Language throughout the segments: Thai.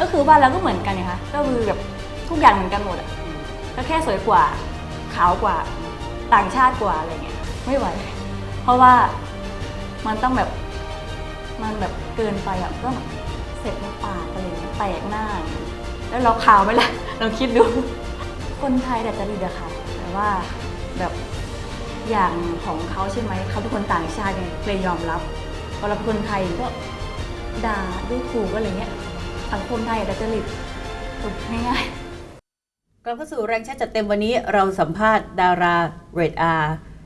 ก็คือบ้านเราก็เหมือนกันไงคะก็คือแบบทุกอย่างเหมือนกันหมดอะก็แค่สวยกว่าขาวกว่าต่างชาติกว่าอะไรเงี้ยไม่ไหว เพราะว่ามันต้องแบบมันแบบเกินไปอะต้องแบบเสร็จในปากอะไรเงี้ยแตกหน้า แล้วเราขาวไหมล่ะเราคิดดู คนไทยแต่จะดีอะค่ะแต่ว่าแบบอย่างของเขาใช่ไหมเขาเป็นคนต่างชาติไงเลยยอมรับพอเราเป็นคนไทยก็ด่าดูถูกอะไรเงี้ย สังคมไทยแต่จะริตถูกง่ายๆกลับเข้าสู่แรงแชทจัดเต็มวันนี้เราสัมภาษณ์ดาราเรดอา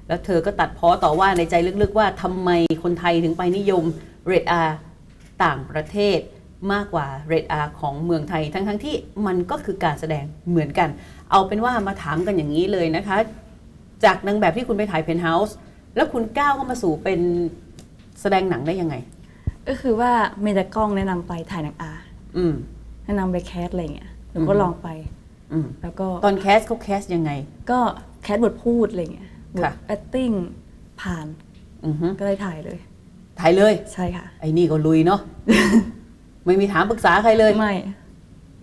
แล้วเธอก็ตัดพ้อต่อว่าในใจลึกๆว่าทำไมคนไทยถึงไปนิยมเรดอาต่างประเทศมากกว่าเรดอาของเมืองไทย ทั้งๆที่มันก็คือการแสดงเหมือนกัน เอาเป็นว่ามาถามกันอย่างนี้เลยนะคะ จากนางแบบที่คุณไปถ่ายเพนท์เฮาส์แล้วคุณก้าวเข้ามาสู่เป็นแสดงหนังได้ยังไง ก็คือว่ามีแต่กล้องแนะนำไปถ่ายหนังอา อืมแนะนำไปแคสอะไรเงี้ยหนูก็อืมลองไปอืมแล้วก็ตอนแคสเขาแคสยังไง ก็แคสบทพูดอะไรเงี้ยบทค่ะ acting ผ่านอือฮึก็เลยถ่ายเลย ถ่ายเลย ใช่ค่ะ ไอ้นี่ก็ลุยเนาะไม่มีถามปรึกษาใครเลยไม่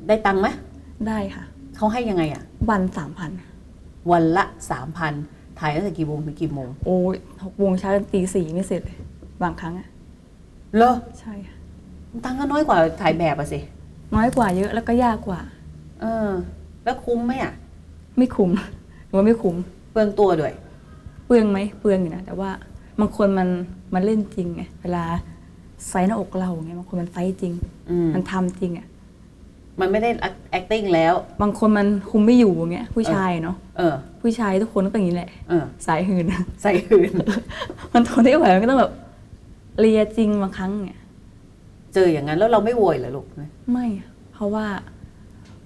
ได้ตังค์ไหมได้ค่ะ เขาให้ยังไงอะวันสามพัน วันละสามพันถ่ายตั้งแต่กี่โมงถึงกี่โมง โอ้ยหกโมงเช้าจนตีสี่ไม่เสร็จเลยบางครั้งอะเหรอใช่ค่ะ ตังค์ก็น้อยกว่าถ่ายแบบอะสิ น้อยกว่าเยอะแล้วก็ยากกว่า เออ แล้วคุ้มไหมอะไม่คุ้มหรือว่าไม่คุ้มเปลืองตัวด้วย เปลืองไหมเปลืองอยู่นะแต่ว่าบางคนมันมันเล่นจริงไงเวลาไซส์หน้าอกเราไงบางคนมันไซส์จริงอืมมันทำจริงอะมันไม่ได้ acting แล้ว บางคนมันคุมไม่อยู่อย่างเงี้ยผู้ชายเนาะเออผู้ชายทุกคนก็เป็นอย่างนี้แหละเออสายหืนใส่คืน มันทนไม่ไหวมันก็ต้องแบบเลียจริงบางครั้งเนี่ย เจออย่างนั้นแล้วเราไม่โวยเหรอลูกไม่อะเพราะว่า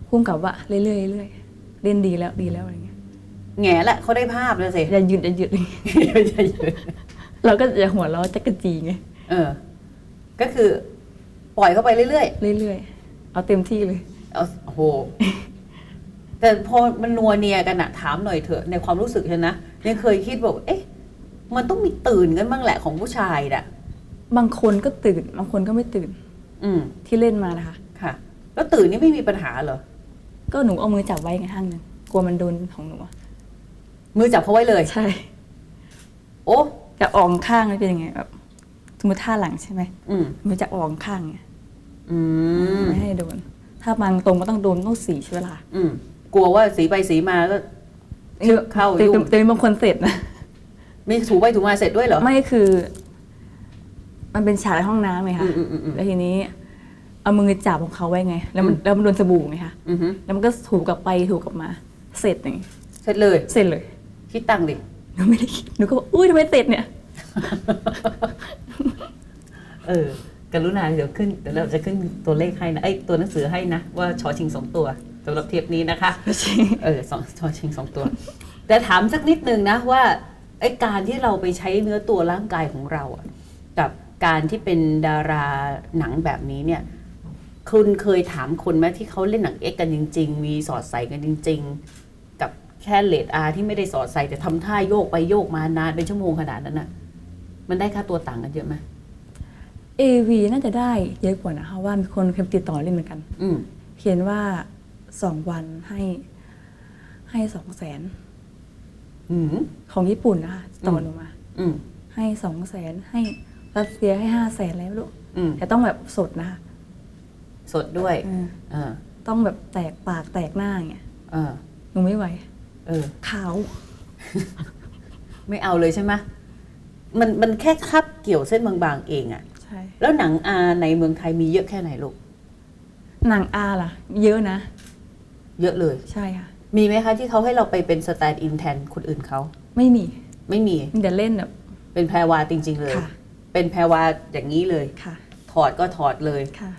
พุ่มกับว่าเรื่อยๆเรื่อยๆเล่นดีแล้วดีแล้วอะไรเงี้ยแง่ละเขาได้ภาพแล้วสิอย่าหยุดอย่าหยุดอะไรเงี้ยอย่าหยุดเราก็จะหัวเราะจักกะจีไงเออ ก็คือ ปล่อยเข้าไปเรื่อยเรื่อยๆเอาเต็มที่เลยๆเอาโอ้โหแต่พอมันนัวเนียกันอะถามหน่อยเถอะในความรู้สึกฉันนะยังเคยคิดบอกเอ๊ะ มันต้องมีตื่นกันบ้างแหละของผู้ชายน่ะ บางคนก็ตื่น บางคนก็ไม่ตื่น อืมที่เล่นมานะคะ ค่ะ แล้วตื่นนี่ไม่มีปัญหาเหรอ ก็หนูเอามือจับไว้ไงข้างหนึงกลัวมันโดนของหนูอะมือจับเขาไว้เลย ใช่ โอ้จะออกข้างมันเป็นยังไงแบบสมมติท่าหลังใช่ไหมอืมมันจะออกข้างไงอืมไม่ให้โดน ถ้าบางตรงก็ต้องโดนต้องสีใช้เวลาอืมกลัวว่าสีไปสีมาก็เชือกเข้าแต่ยุ่งแต่แต่บางคนเสร็จนะมีถูไปถูมาเสร็จด้วยเหรอไม่คือ มันเป็นฉากในห้องน้ำไงอืคะมอืมอืมอืมแล้วทีนี้เอามือจับของเขาไว้ไง แล้วมันแล้วมันโดนสบู่ไงคะอือฮึแล้วมันก็ถูกกลับไปถูกกลับมา เสร็จไงเสร็จเลยเสร็จเลย คิดตังค์ดิหนูไม่ได้คิดหนูก็บอกอุ้ยทำไมเสร็จเนี่ย เออกรุณาเดี๋ยวขึ้นเดี๋ยวเราจะขึ้นตัวเลขให้นะไอ้ยตัวหนังสือให้นะ ว่าชอชิงสองตัวสำหรับเทปนี้นะคะเออสองชอชิงสองตัว แต่ถามสักนิดนึงนะว่าไอ้การที่เราไปใช้เนื้อตัวร่างกายของเราอะ กับการที่เป็นดาราหนังแบบนี้เนี่ยคุณเคยถามคนไหมที่เขาเล่นหนังเอ็กกันจริง ๆ มีสอดใส่กันจริง ๆ กับแค่เลดอาที่ไม่ได้สอดใส่แต่ทำท่าโยกไปโยกมานานเป็นชั่วโมงขนาดนั้นน่ะมันได้ค่าตัวต่างกันเยอะไหม AV น่าจะได้เยอะกว่านะคะว่ามีคนเคยติดต่อเล่นเหมือนกัน อืมเขียนว่าสองวันให้ให้สองแสนอืมของญี่ปุ่นนะคะต่ออืมลงมาอืมให้สองแสนให้ รัสเซียให้ห้าแสนอะไรไม่รู้อืมแต่ต้องแบบสดนะคะสดด้วยเออเออต้องแบบแตกปากแตกหน้าอย่างเงี้ยเออหนูไม่ไหวเออขาว ไม่เอาเลยใช่ไหมมันมันแค่คับเกี่ยวเส้นบางๆเองอะใช่แล้วหนังอาในเมืองไทยมีเยอะแค่ไหนลูกหนังอาล่ะ เยอะนะ เยอะเลยใช่ค่ะมีไหมคะที่เขาให้เราไปเป็นสแตนด์อินแทนคนอื่นเขาไม่มี ไม่มีมีแต่เล่นแบบเป็นแพรวาจริง ๆ เลยค่ะ เป็นแพรวาอย่างนี้เลยค่ะ ถอดก็ถอดเลยค่ะ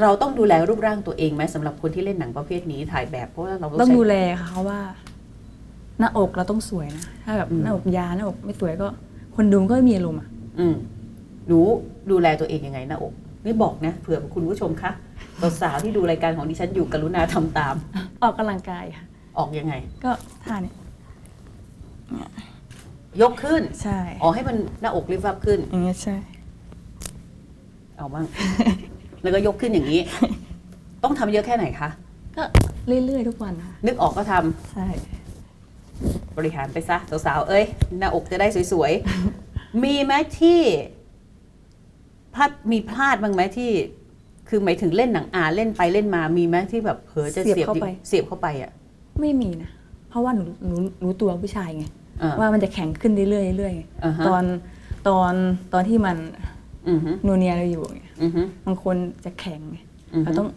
เราต้องดูแลรูปร่างตัวเองไหมสำหรับคนที่เล่นหนังประเภทนี้ถ่ายแบบเพราะว่าเราต้องใช้ ดูแลค่ะเพราะว่า หน้าอกเราต้องสวยนะ ถ้าแบบอืม หน้าอกยาหน้าอกไม่สวยก็ คนดูก็ไม่มีอารมณ์อะ อืมรู้ดูแลตัวเองยังไงหน้าอกนี่บอกนะเผื่อคุณผู้ชมคะสาวๆที่ดูรายการของดิฉันอยู่กรุณาทำตาม ออกกำลังกายค่ะ ออกยังไง ก็ท่าเนี้ย ยกขึ้น ใช่อ๋อให้มันหน้าอกริบวับขึ้น อย่างเงี้ยใช่ เอาบ้าง แล้วก็ยกขึ้นอย่างนี้ ต้องทำเยอะแค่ไหนคะ ก็เรื่อยๆทุกวันค่ะนึกออกก็ทำใช่บริหารไปซะสาวๆเอ้ย หน้าอกจะได้สวยๆ มีไหมที่พลาดมีพลาดบ้างไหมที่ คือหมายถึงเล่นหนังอาเล่นไปเล่นมามีไหมที่แบบเผลอจะเสียบดิเสียบเข้าไปอะ ไม่มีนะเพราะว่าหนูหนูรู้ตัวผู้ชายไงอ่า ว่ามันจะแข็งขึ้นเรื่อยๆเรื่อยๆอ่าฮะตอนตอนตอนที่มันอือฮึนูเนียเราอยู่ไงอือฮึบางคนจะแข็งไงอือฮึเราต้อง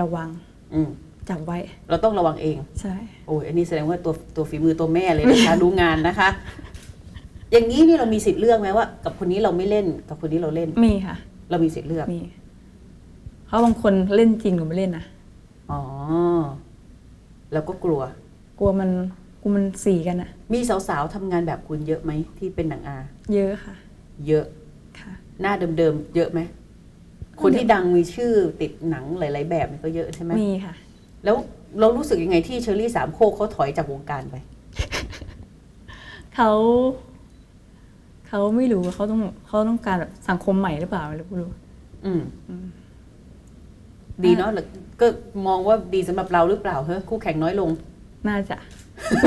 ระวังอืมจับไว้ เราต้องระวังเอง ใช่ โอ้ยอันนี้แสดงว่าตัวตัวฝีมือตัวแม่เลยนะคะรู้งานนะคะ อย่างนี้นี่เรามีสิทธิ์เลือกไหมว่า กับคนนี้เราไม่เล่นกับคนนี้เราเล่นมีค่ะ เรามีสิทธิ์เลือกมีเพราะบางคนเล่นจริงหนูไม่เล่นนะอ๋อเราก็กลัว กลัวมันกลัว มันสีกันอะมีสาวๆทำงานแบบคุณเยอะไหมที่เป็นหนังอา เยอะค่ะ เยอะ ค่ะ หน้าเดิมๆเยอะไหม คนที่ดังมีชื่อติดหนังหลายๆแบบนี่ก็เยอะใช่ไหมมีค่ะ แล้วเรารู้สึกยังไงที่เชอรี่สามโคกเขาถอยจากวงการไป เขาเขาไม่รู้ว่าเขาต้องเขาต้องการแบบสังคมใหม่หรือเปล่าไม่รู้ อืมดีเนาะหรือก็มองว่าดีสำหรับเราหรือเปล่าเฮ้ยคู่แข่งน้อยลง น่าจะ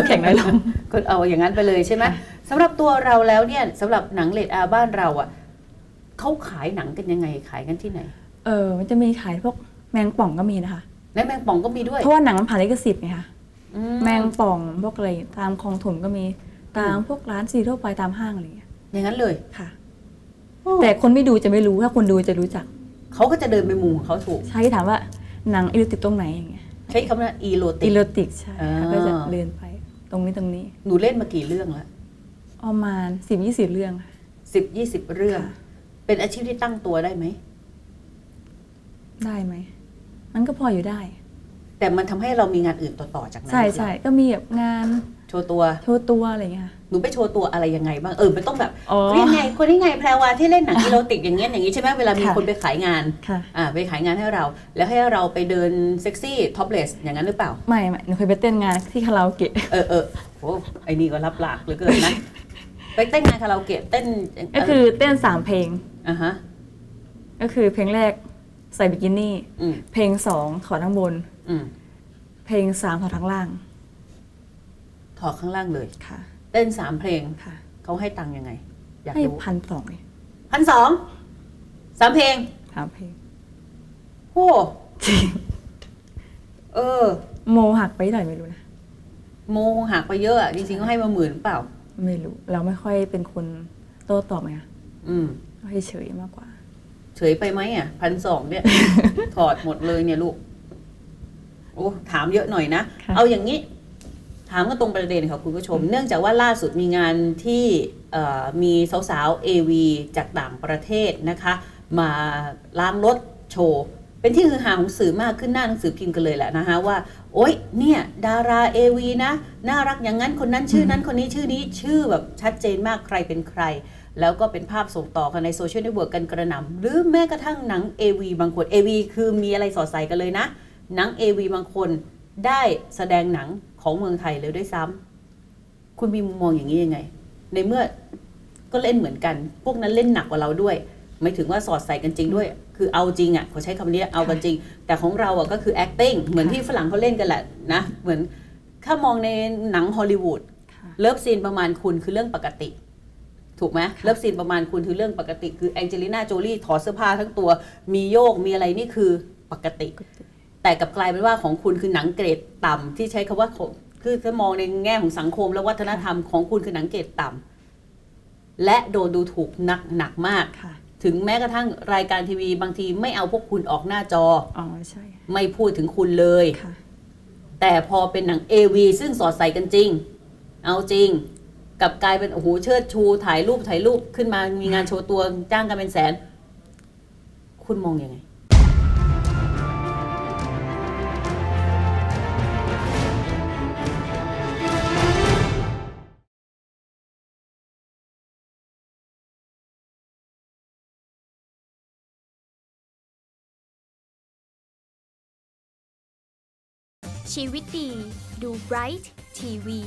แข่งน้อยลงก็เอาอย่างนั้นไปเลยใช่ไหมค่ะสำหรับตัวเราแล้วเนี่ยสำหรับหนังเลดอาบ้านเราอะเขาขายหนังกันยังไงขายกันที่ไหน เออ มันจะมีขายพวกแมงป่องก็มีนะคะและแมงป่องก็มีด้วยเพราะว่าหนังมันผ่านลิขสิทธิ์ไงคะอืแมงป่องพวกอะไรตามคลองถมก็มีตามพวกร้านซีทั่วไปตามห้างอะไรอย่างเงี้ยอย่างนั้นเลยค่ะ แต่คนไม่ดูจะไม่รู้ถ้าคนดูจะรู้จักเขาก็จะเดินไปมุมของเขาถูกใช่ถามว่าหนังอิโรติกตรงไหนอย่างเงี้ยใช้คำว่าอีโรติอิกโรติกใช่อ่าแล้วก็จะเดินไป ตรงนี้ตรงนี้ หนูเล่นมากี่เรื่องแล้วประมาณสิบยี่สิบเรื่องค่ะ สิบยี่สิบเรื่องค่ะเป็นอาชีพที่ตั้งตัวได้ไหม ได้ไหม มันก็พออยู่ได้ แต่มันทำให้เรามีงานอื่นต่อๆจากนั้นใช่ใช่ก็มีแบบงาน โชว์ตัว โชว์ตัวอะไรอย่างเงี้ยค่ะหนูไปโชว์ตัวอะไรยังไงบ้าง เออ มันต้องแบบอ๋อเรียกไง คนนี้ไงแพรวาที่เล่นหนังอีโรติกอย่างเงี้ยอย่างงี้ใช่ไหมเวลามีค่ะคนไปขายงานค่ะอ่าไปขายงานให้เรา แล้วให้เราไปเดินเซ็กซี่ท็อปเลสอย่างนั้นหรือเปล่า ไม่ไม่หนูเคยไปเต้นงานที่คาราโอเกะ เออเออโอ้ไอ้นี่ก็รับหลากเหลือเกินนะ ไปเต้นงานคาราโอเกะเต้น ก็คือเต้นสามเพลง อ่าฮะ ก็คือเพลงแรกใส่บิกินี่อืมเพลงสองถอดทั้งบนอืมเพลงสามถอดทั้งล่าง ถอดข้างล่างเลยค่ะ เต้นสามเพลงค่ะเขาให้ตังค์ยังไง อยากให้รู้พันสองเลยพันสองสามเพลงสามเพลงโอ้เออ โมหักไปหน่อยไม่รู้นะโมหักไปเยอะอะจริงๆก็ให้มาหมื่นเปล่า ไม่รู้ เราไม่ค่อยเป็นคนโต้ตอบไงคะอืม เราเฉยๆมากกว่า เฉยไปไหมอะพันสองเนี่ย ถอดหมดเลยเนี่ยลูก โอ้ถามเยอะหน่อยนะ ค่ะ เอาอย่างนี้ ถามกันตรงประเด็นค่ะคุณผู้ชม เนื่องจากว่าล่าสุดมีงานที่มีสาวๆ AV จากต่างประเทศนะคะ มาล้างรถโชว์ เป็นที่ฮือฮาของสื่อมากขึ้นหน้าหนังสือพิมพ์กันเลยแหละนะคะว่า โอ๊ยเนี่ยดารา AV นะ น่ารักอย่างนั้นคนนั้นชื่อนั้นคนนี้ชื่อนี้ชื่อแบบชัดเจนมากใครเป็นใคร แล้วก็เป็นภาพส่งต่อกันในโซเชียลเน็ตเวิร์กกันกระหน่ำหรือแม้กระทั่งหนัง AV บางคน AV คือมีอะไรสอดใส่กันเลยนะหนัง AV บางคนได้แสดงหนัง ของเมืองไทยเลยด้วยซ้ำคุณมีมุมมองอย่างนี้ยังไง ในเมื่อก็เล่นเหมือนกัน พวกนั้นเล่นหนักกว่าเราด้วย ไม่ถึงว่าสอดใส่กันจริงด้วย คือเอาจริงอะเขาใช้คำนี้เอากันจริง แต่ของเราอะก็คือ acting เหมือนที่ฝรั่งเขาเล่นกันแหละนะเหมือนถ้ามองในหนังฮอลลีวูดค่ะเลิฟซีนประมาณคุณคือเรื่องปกติถูกไหมเลิฟซีนประมาณคุณคือเรื่องปกติ คือแองเจลิน่าโจลี่ถอดเสื้อผ้าทั้งตัว มีโยกมีอะไรนี่คือปกติ แต่กลับกลายเป็นว่าของคุณคือหนังเกรดต่ำที่ใช้คำว่าของคือถ้ามองในแง่ของสังคมและวัฒนธรรมของคุณคือหนังเกรดต่ำและโดนดูถูกหนักหนักมากค่ะถึงแม้กระทั่งรายการทีวีบางทีไม่เอาพวกคุณออกหน้าจออ๋อใช่ไม่พูดถึงคุณเลยค่ะแต่พอเป็นหนัง AV ซึ่งสอดใส่กันจริง เอาจริงกลับกลายเป็นโอ้โหเชิดชูถ่ายรูปถ่ายรูปขึ้นมามีงานโชว์ตัวจ้างกันเป็นแสน คุณมองยังไง ชีวิตดี ดูไบรท์ทีวี